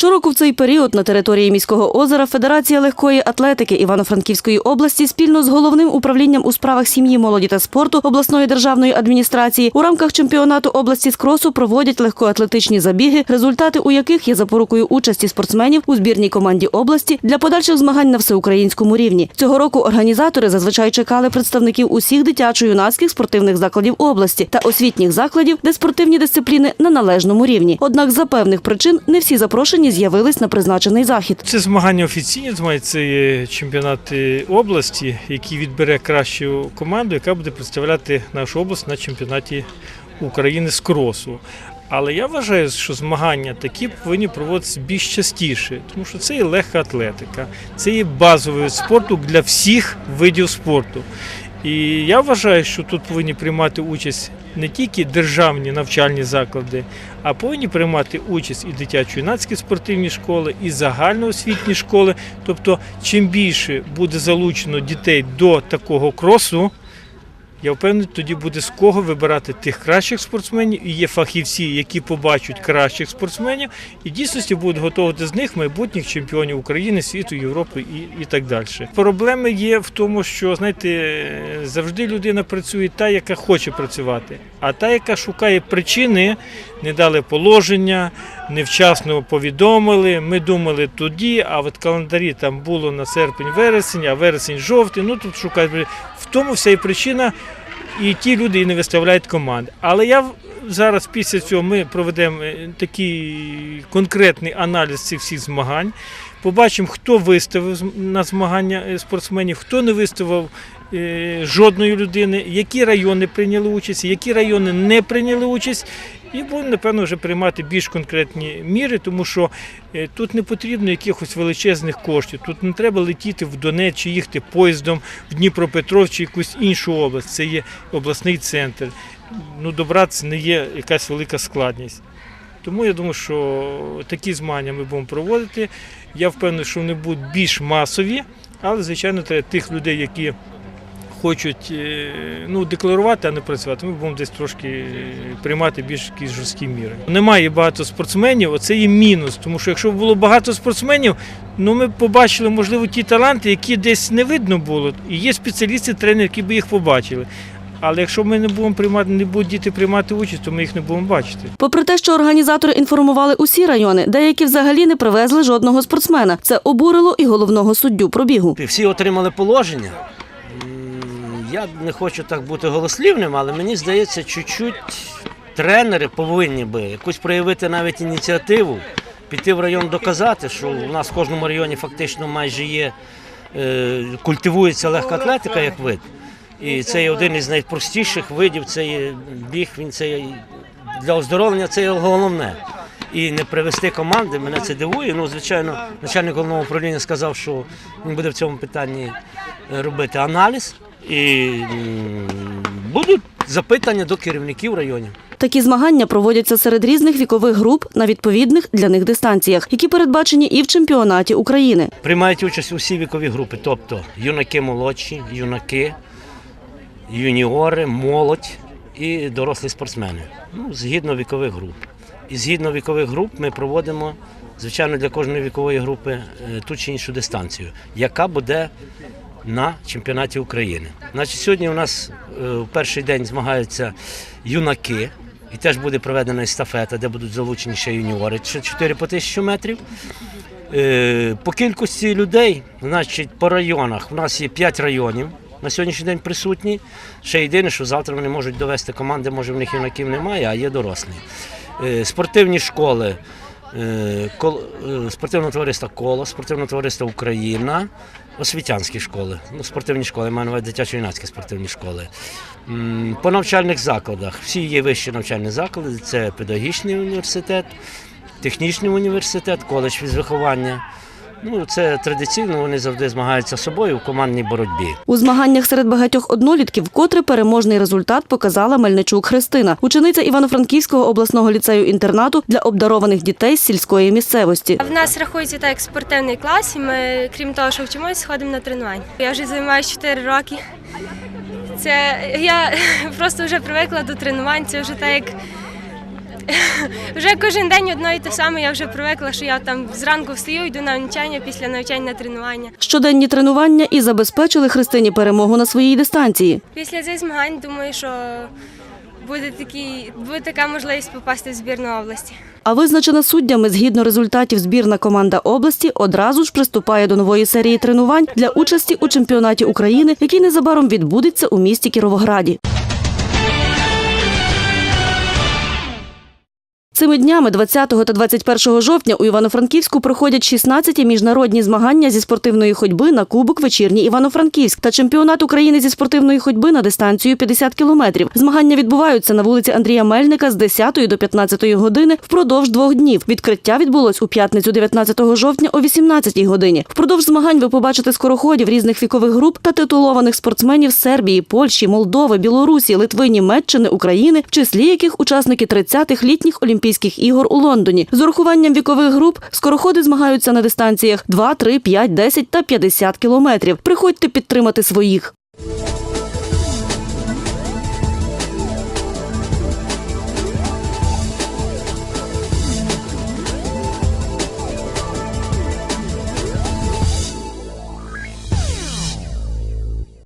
Щороку в цей період на території міського озера Федерація легкої атлетики Івано-Франківської області спільно з головним управлінням у справах сім'ї, молоді та спорту обласної державної адміністрації у рамках чемпіонату області з кросу проводять легкоатлетичні забіги, результати у яких є запорукою участі спортсменів у збірній команді області для подальших змагань на всеукраїнському рівні. Цього року організатори зазвичай чекали представників усіх дитячо-юнацьких спортивних закладів області та освітніх закладів, де спортивні дисципліни на належному рівні. Однак за певних причин не всі запрошені з'явились на призначений захід. Це змагання офіційні, змагання, це є чемпіонат е, області, який відбере кращу команду, яка буде представляти нашу область на чемпіонаті України з кросу. Але я вважаю, що змагання такі повинні проводитися більш частіше, тому що це є легка атлетика, це є базовий спорту для всіх видів спорту. І я вважаю, що тут повинні приймати участь не тільки державні навчальні заклади, а повинні приймати участь і дитячо-юнацькі спортивні школи, і загальноосвітні школи. Тобто, чим більше буде залучено дітей до такого кросу, я впевнений, тоді буде з кого вибирати тих кращих спортсменів. І є фахівці, які побачать кращих спортсменів, і дійсності будуть готувати з них майбутніх чемпіонів України, світу, Європи і, і так далі. Проблеми є в тому, що знаєте, завжди людина працює та, яка хоче працювати, а та, яка шукає причини, не дали положення, невчасно повідомили. Ми думали тоді, а от календарі там було на серпень-вересень, а вересень-жовтий. Ну тут шукають. В тому вся і причина, і ті люди і не виставляють команди. Але я зараз після цього ми проведемо е, такий конкретний аналіз цих всіх змагань. Побачимо, хто виставив на змагання е, спортсменів, хто не виставив е, жодної людини, які райони прийняли участь, які райони не прийняли участь. І будемо, напевно, вже приймати більш конкретні міри, тому що е, тут не потрібно якихось величезних коштів. Тут не треба летіти в Донець чи їхати поїздом в Дніпропетров чи якусь іншу область. Це є обласний центр. Ну, добратися не є якась велика складність. Тому я думаю, що такі змагання ми будемо проводити. Я впевнений, що вони будуть більш масові, але, звичайно, треба тих людей, які хочуть е, ну, декларувати, а не працювати. Ми будемо десь трошки приймати більш якісь жорсткі міри. Немає багато спортсменів, оце є мінус. Тому що якщо б було багато спортсменів, ну ми б побачили, можливо, ті таланти, які десь не видно було. І є спеціалісти, тренери, які б їх побачили. Але якщо ми не будемо приймати, не будуть діти приймати участь, то ми їх не будемо бачити. Попри те, що організатори інформували усі райони, деякі взагалі не привезли жодного спортсмена. Це обурило і головного суддю пробігу. Всі отримали положення. Я не хочу так бути голослівним, але мені здається, чуть-чуть тренери повинні би якусь проявити навіть ініціативу, піти в район доказати, що у нас в кожному районі фактично майже є, е, культивується легка атлетика як вид. І це є один із найпростіших видів, це є біг, він це є для оздоровлення це є головне. І не привести команди, мене це дивує. Ну, звичайно, начальник головного управління сказав, що він буде в цьому питанні робити аналіз. І будуть запитання до керівників районів. Такі змагання проводяться серед різних вікових груп на відповідних для них дистанціях, які передбачені і в чемпіонаті України. Приймають участь усі вікові групи, тобто юнаки молодші, юнаки, юніори, молодь і дорослі спортсмени. Ну, згідно вікових груп. І згідно вікових груп ми проводимо, звичайно, для кожної вікової групи е, ту чи іншу дистанцію, яка буде на чемпіонаті України. Значить, сьогодні у нас е, в перший день змагаються юнаки, і теж буде проведена естафета, де будуть залучені ще юніори, ще 4 по 1000 метрів. Е, По кількості людей, значить, по районах, у нас є 5 районів. На сьогоднішній день присутні. Ще єдине, що завтра вони можуть довести команди, може в них юнаків немає, а є дорослі. Е, Спортивні школи, е, кол- е, спортивне товариство Коло, спортивне товариство Україна, освітянські школи, ну, спортивні школи, маю на увазі дитячо-юнацькі спортивні школи. По навчальних закладах всі є вищі навчальні заклади, це педагогічний університет, технічний університет, коледж фізвиховання. Ну, це традиційно вони завжди змагаються з собою в командній боротьбі. У змаганнях серед багатьох однолітків вкотре переможний результат показала Мельничук Христина, учениця Івано-Франківського обласного ліцею-інтернату для обдарованих дітей з сільської місцевості. В нас рахується так як спортивний клас, і ми, крім того, що вчимося, ходимо на тренування. Я вже займаюся 4 роки. Це я просто вже привикла до тренувань. Це вже так як Вже кожен день одно і те саме. Я вже привикла, що я там зранку встаю, йду на навчання, після навчання на тренування. Щоденні тренування і забезпечили Христині перемогу на своїй дистанції. Після цих змагань думаю, що буде такий, буде така можливість попасти в збірну області. А визначена суддями згідно результатів збірна команда області одразу ж приступає до нової серії тренувань для участі у чемпіонаті України, який незабаром відбудеться у місті Кіровограді. Цими днями 20 та 21 жовтня у Івано-Франківську проходять 16-ті міжнародні змагання зі спортивної ходьби на Кубок Вечірній Івано-Франківськ та чемпіонат України зі спортивної ходьби на дистанцію 50 кілометрів. Змагання відбуваються на вулиці Андрія Мельника з 10 до 15 години впродовж двох днів. Відкриття відбулось у п'ятницю 19 жовтня о 18 годині. Впродовж змагань ви побачите скороходів різних вікових груп та титулованих спортсменів Сербії, Польщі, Молдови, Білорусі, Литви, Німеччини, України, в числі яких учасники 30-х літніх Олімпійських ігор у Лондоні. З урахуванням вікових груп скороходи змагаються на дистанціях 2, 3, 5, 10 та 50 кілометрів. Приходьте підтримати своїх.